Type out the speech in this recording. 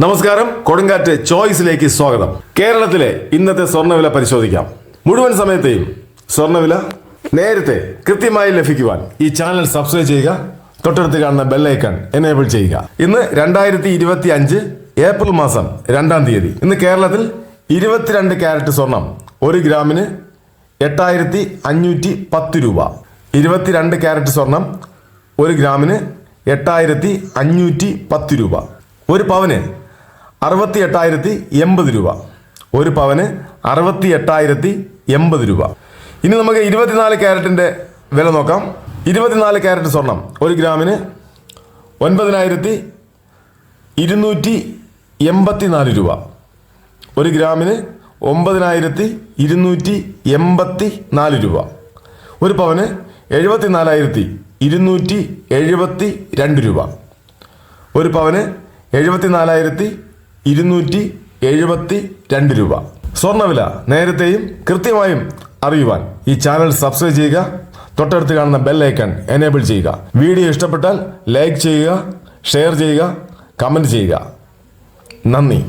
നമസ്കാരം. കൊടുങ്കാറ്റ് ചോയ്സിലേക്ക് സ്വാഗതം. കേരളത്തിലെ ഇന്നത്തെ സ്വർണവില പരിശോധിക്കാം. മുഴുവൻ സമയത്തെയും സ്വർണവില നേരത്തെ കൃത്യമായി ലഭിക്കുവാൻ ഈ ചാനൽ സബ്സ്ക്രൈബ് ചെയ്യുക തൊട്ടടുത്ത് കാണുന്ന ബെല്ലൈക്കൺ എനേബിൾ ചെയ്യുക. ഇന്ന് രണ്ടായിരത്തി ഇരുപത്തി അഞ്ച് ഏപ്രിൽ മാസം രണ്ടാം തീയതി. ഇന്ന് കേരളത്തിൽ ഇരുപത്തിരണ്ട് ക്യാരറ്റ് സ്വർണം ഒരു ഗ്രാമിന് എട്ടായിരത്തി അഞ്ഞൂറ്റി പത്ത് രൂപ. ഇരുപത്തിരണ്ട് ക്യാരറ്റ് സ്വർണം ഒരു ഗ്രാമിന് എട്ടായിരത്തി അഞ്ഞൂറ്റി പത്ത് രൂപ. ഒരു പവന് അറുപത്തി എട്ടായിരത്തി എൺപത് രൂപ. ഒരു പവന് അറുപത്തി എട്ടായിരത്തി എൺപത് രൂപ. ഇനി നമുക്ക് ഇരുപത്തിനാല് ക്യാരറ്റിന്റെ വില നോക്കാം. ഇരുപത്തിനാല് ക്യാരറ്റ് സ്വർണം ഒരു ഗ്രാമിന് ഒൻപതിനായിരത്തി ഇരുന്നൂറ്റി എൺപത്തി നാല് രൂപ. ഒരു ഗ്രാമിന് ഒമ്പതിനായിരത്തി ഇരുന്നൂറ്റി എൺപത്തി നാല് രൂപ. ഒരു പവന് എഴുപത്തി നാലായിരത്തി ഇരുന്നൂറ്റി എഴുപത്തി രണ്ട് രൂപ. ഒരു പവന് എഴുപത്തി നാലായിരത്തി ഇരുന്നൂറ്റി എഴുപത്തി രണ്ട് രൂപ. സ്വർണവില നേരത്തെയും കൃത്യമായും അറിയുവാൻ ഈ ചാനൽ സബ്സ്ക്രൈബ് ചെയ്യുക. തൊട്ടടുത്ത് കാണുന്ന ബെൽ ഐക്കൺ എനേബിൾ ചെയ്യുക. വീഡിയോ ഇഷ്ടപ്പെട്ടാൽ ലൈക്ക് ചെയ്യുക ഷെയർ ചെയ്യുക കമന്റ് ചെയ്യുക. നന്ദി.